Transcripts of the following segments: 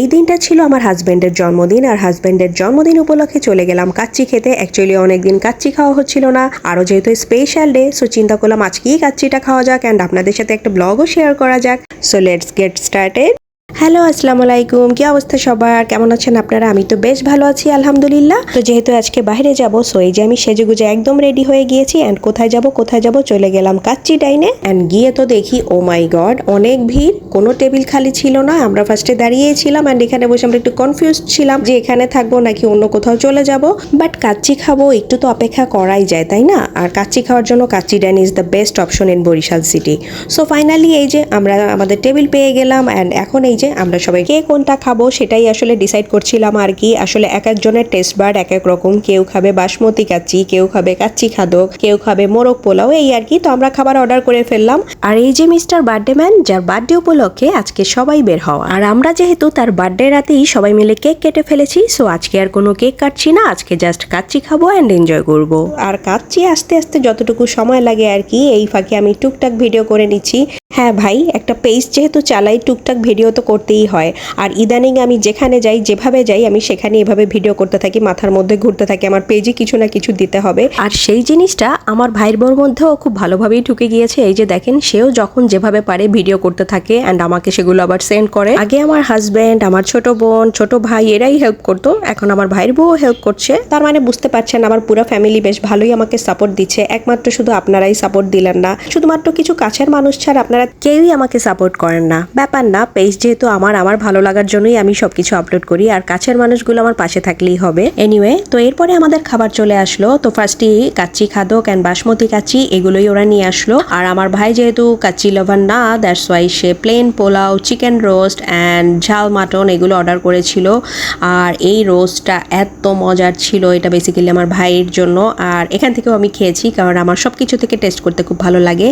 এই দিনটা ছিল আমার হাজব্যান্ডের জন্মদিন, আর হাজব্যান্ডের জন্মদিন উপলক্ষে চলে গেলাম কাচ্চি খেতে। অ্যাকচুয়ালি অনেকদিন কাচ্চি খাওয়া হচ্ছিল না। আরও যেহেতু স্পেশাল ডে সো চিন্তা করলাম আজকেই কাচ্চিটা খাওয়া যাক অ্যান্ড আপনাদের সাথে একটা ব্লগও শেয়ার করা যাক। So let's get started hello, আসসালামু আলাইকুম। কি অবস্থা সবার? কেমন আছেন আপনারা? আমি তো বেশ ভালো আছি, আলহামদুলিল্লাহ। তো যেহেতু আজকে বাইরে যাব সো এই যে আমি সেজেগুজে একদম রেডি হয়ে গিয়েছি অ্যান্ড কোথায় যাব কোথায় যাব, চলে গেলাম কাচ্চি ডাইনে। অ্যান্ড গিয়ে তো দেখি ও মাই গড অনেক ভিড়। কোনো টেবিল খালি ছিল না, আমরা ফার্স্টে দাঁড়িয়েছিলাম অ্যান্ড এখানে বসে আমরা একটু কনফিউজ ছিলাম যে এখানে থাকব নাকি অন্য কোথাও চলে যাব। বাট কাচ্চি খাব, একটু তো অপেক্ষা করাই যায়, তাই না? আর কাচ্চি খাওয়ার জন্য Kacchi Dine is the best option in Barishal city so finally এই যে আমরা আমাদের টেবিল পেয়ে গেলাম অ্যান্ড এখন এই যে আমরা সবাই কে কোনটা খাব সেটাই আসলে ডিসাইড করছিলাম আর কি। আসলে এক একজনের টেস্ট বার্ড এক এক রকম। কেউ খাবে বাসমতি কাচ্চি, কেউ খাবে কাচ্চি খাদক, কেউ খাবে মোরগ পোলাও, এই আর কি। তো আমরা খাবার অর্ডার করে ফেললাম। আর এই যে মিস্টার বার্থডে ম্যান যার বার্থডে উপলক্ষে আজকে সবাই বের হওয়া। আর আমরা যেহেতু তার বার্থডে রাতেই সবাই মিলে কেক কেটে ফেলেছি সো আজকে আর কোনো কেক কাটছি না। আজকে জাস্ট কাচ্চি খাব অ্যান্ড এনজয় করব। আর কাচ্চি আস্তে আস্তে যতটুকু সময় লাগে আর কি, এই ফাঁকে আমি টুকটাক ভিডিও করে নিচ্ছি। হ্যাঁ ভাই একটা পেজ যেহেতু চালাই টুকটাক ভিডিও তো করতেই হয়। আর ইদানিং আমি যেখানে যাই যেভাবে যাই আমি সেখানে এভাবে ভিডিও করতে থাকি মাথার মধ্যে ঘুরতে থাকি আমার পেজে কিছু না কিছু দিতে হবে। আর সেই জিনিসটা আমার ভাইয়ের বোর মধ্যেও খুব ভালোভাবেই ঢুকে গিয়েছে। এই যে দেখেন সেও যখন যেভাবে পারে ভিডিও করতে থাকে অ্যান্ড আমাকে সেগুলো আবার সেন্ড করে। আগে আমার হাজব্যান্ড আমার ছোট বোন ছোট ভাই এরাই হেল্প করতো। এখন আমার ভাইয়ের বউ হেল্প করছে। তার মানে বুঝতে পারছেন আমার পুরো ফ্যামিলি বেশ ভালোই আমাকে সাপোর্ট দিচ্ছে। একমাত্র শুধু আপনারাই সাপোর্ট দিলেন না। শুধুমাত্র কিছু কাছের মানুষ ছাড়া আপনারা কেউই আমাকে সাপোর্ট করেন না। ব্যাপার না পেজ যেহেতু আমার আমার ভালো লাগার জন্যই আমি সবকিছু আপলোড করি, আর কাছের মানুষগুলো আমার পাশে থাকলেই হবে। এনিওয়ে তো এরপরে আমাদের খাবার চলে আসলো। তো ফার্স্টই কাচ্চি খাদক অ্যান্ড বাসমতি কাচ্চি, এগুলোই ওরা নিয়ে আসলো। আর আমার ভাই যেহেতু কাচ্চি লভার না that's why say plain polao chicken roast and ঝাল মাটন এগুলো অর্ডার করেছিল। আর এই রোস্টটা এত মজার ছিল, এটা বেসিক্যালি আমার ভাইয়ের জন্য। আর এখান থেকেও আমি খেয়েছি, কারণ আমার সব কিছু থেকে টেস্ট করতে খুব ভালো লাগে।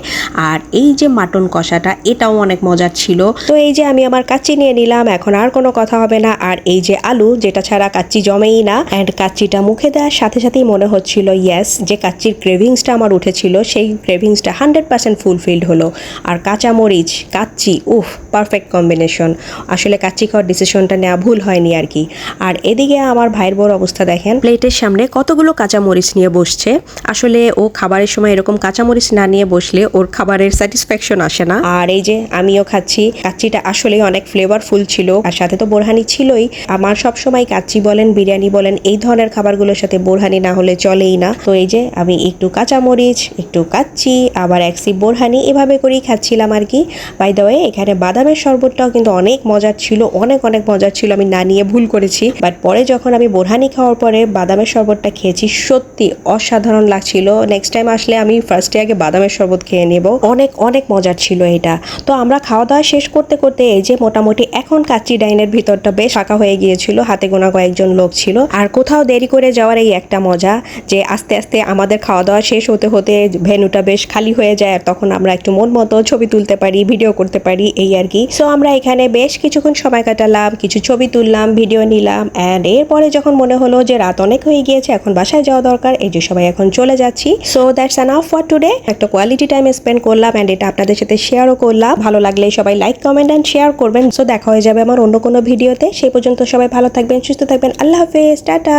আর এই যে মাটন কষাটা, এটাও অনেক মজার ছিল। তো এই যে আমি আমার কাচ্চি নিয়ে নিলাম, এখন আর কোনো কথা হবে না। আর এই যে আলু, যেটা ছাড়া কাচ্চি জমেই না। অ্যান্ড কাচ্চিটা মুখে দেওয়ার সাথে সাথেই মনে হচ্ছিল ইয়েস যে কাচ্চির ক্রেভিংসটা আমার উঠেছিল, সেই ক্রেভিংসটা হান্ড্রেড পার্সেন্ট ফুলফিলড হলো। আর কাঁচামরিচ, কাচ্চি, উফ পারফেক্ট কম্বিনেশন আসলে কাচ্চি খাওয়ার ডিসিশনটা নেওয়া ভুল হয়নি আর কি। আর এদিকে আমার ভাইয়ের বড় অবস্থা দেখেন। প্লেটের সামনে কতগুলো কাঁচামরিচ নিয়ে বসছে। আসলে ও খাবারের সময় এরকম কাঁচামরিচ না নিয়ে বসলে ওর খাবারের স্যাটিসফ্যাকশন আসে না। আর এই যে আমিও খাচ্ছি। কাচ্চিটা আসলে অনেক ফ্লেভারফুল ছিল। আর সাথে তো বোরহানি ছিলই। আমার সব সময় কাচ্চি বলেন, বিরিয়ানি বলেন, এই ধরনের খাবারগুলোর সাথে বোরহানি না হলে চলেই না। তো এই যে আমি একটু কাঁচামরিচ, একটু কাচ্চি, আবার এক সিপ বোরহানি এভাবে করেই খাচ্ছিলাম আর কি। বাই দ্য ওয়ে এখানে বাদামের শরবতটাও কিন্তু অনেক মজার ছিল, অনেক অনেক মজার ছিল, আমি না নিয়ে ভুল করেছি। বাট পরে যখন আমি বোরহানি খাওয়ার পরে বাদামের শরবতটা খেয়েছি, সত্যি অসাধারণ লাগছিল। নেক্সট টাইম আসলে আমি ফার্স্টে আগে বাদামের শরবত খেয়ে নেব। অনেক অনেক মজার ছিল এটা। তো আমরা খাওয়া দাওয়া শেষ করতে করতে এই যে মোটামুটি এখন কাচ্চি ডাইনের ভিতরটা বেশ ফাঁকা হয়ে গিয়েছিল, হাতে গোনা কয়েকজন লোক ছিল। আর কোথাও দেরি করে যাওয়ার এই একটা মজা যে আস্তে আস্তে আমাদের খাওয়া দাওয়া শেষ হতে হতে ভেনুটা বেশ খালি হয়ে যায়, আর তখন আমরা একটু মন মতো ছবি তুলতে পারি, ভিডিও করতে পারি, এই আর কি। সো আমরা এখানে বেশ কিছুক্ষণ সময় কাটালাম, কিছু ছবি তুললাম, ভিডিও নিলাম অ্যান্ড এরপরে যখন মনে হলো যে রাত অনেক হয়ে গিয়েছে, এখন বাসায় যাওয়া দরকার, এই যে সবাই এখন চলে যাচ্ছি। So that's enough for today একটা কোয়ালিটি টাইম স্পেন্ড করলাম অ্যান্ড এটা আপনাদের সাথে শেয়ারও করলাম। ভালো লাগলে সবাই লাইক কমেন্ট অ্যান্ড শেয়ার করবেন। সো দেখা হয়ে যাবে আমার অন্য কোনো ভিডিওতে সেই পর্যন্ত সবাই ভালো থাকবেন, সুস্থ থাকবেন। আল্লাহ হাফেজ, টাটা।